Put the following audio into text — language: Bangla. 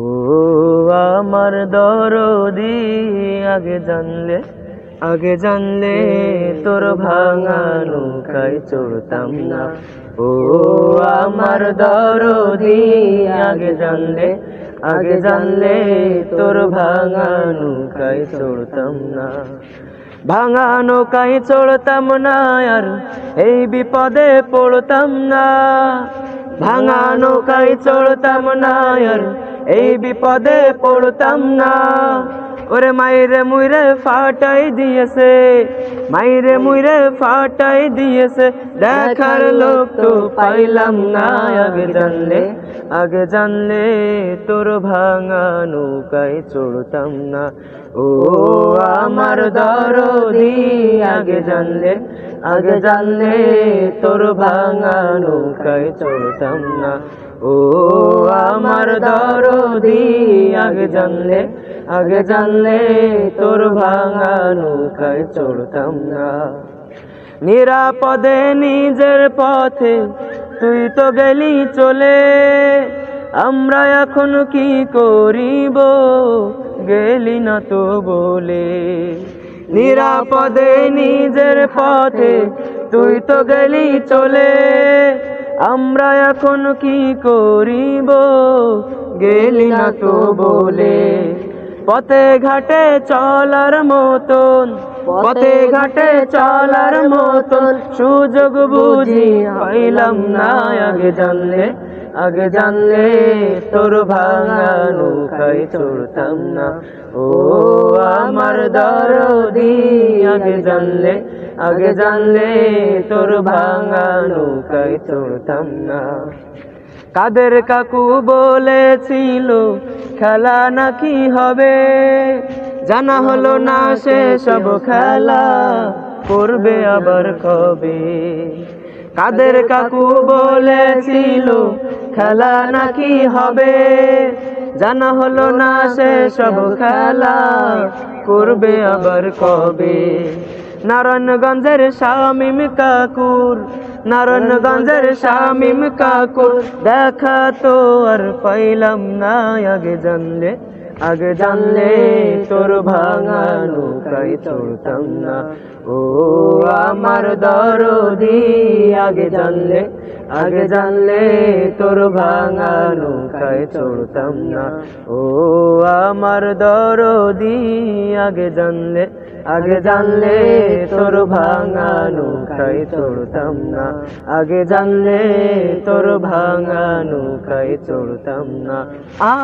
ও আমার দরদি, আগে জানলে আগে জানলে তোর ভাঙা নৌকায় চড়তাম না। ও আমার দরদি, আগে জানলে আগে জানলে তোর ভাঙা নৌকায় চড়তাম না। ভাঙা নৌকায় চড়তাম না আর এই বিপদে পড়তাম না। ভাঙা নৌকায় চড়তাম না আর এই বিপদে পড়তাম না। ওরে মাইরে মুইরে ফাটাই দিয়েছে, মাইরে মুইরে ফাটাই দিয়েছে। দেখার লোক তো পাইলাম না আগে জানলে আগে জানলে তোর ভাঙা নৌকায় চড়তাম না। ও আমার দরদি, আগে জানলে আগে জানলে তোর ভাঙা নৌকায় চড়তাম না। ও আমার দরদি, আগে জানলে আগে জানলে তোর ভাঙা নৌকায় চড়তাম না। নিরাপদে নিজের পথে তুই তো গেলি চলে। আমরা এখন কি করিব? গেলি না তো বলে। নিরাপদে নিজের পথে তুই তো গেলি চলে। আমরা এখন কি করিব? গেলি না তো বলে। পথে ঘাটে চলার মতন, পথে ঘাটে চলার মতন সুযোগ বুঝি পাইলাম না। আগে জানলে আগে জানলে তোর ভাঙা নৌকায় চড়তাম না। ও আমার দরদি, আগে জানলে আগে জানলে তোর ভাঙা নৌকায় চড়তাম না। কাদের কাকু বলেছিল, খেলা নাকি হবে? জানা হলো না সে সব খেলা করবে আবার কবে। কাদের কাকু বলেছিল, খেলা নাকি হবে? জানা হলো না সে সব খেলা করবে আবার কবে। নারায়ণগঞ্জের শামিম কাকুর নারায়ণগঞ্জের শামিম কাকুর দেখা তো আর পাইলাম না। আগে জানলে আগে জানলে তোর ভাঙা নৌকায় চড়তাম না। ও আমার দরদি, আগে জানলে আগে জানলে তোর ভাঙা নৌকায় চড়তাম না। ও আমার দরদি, আগে জানলে আগে জানলে তোর ভাঙা খাই চড়তাম না। আগে জানলে তোর ভাঙা খাই চড়তাম না। আ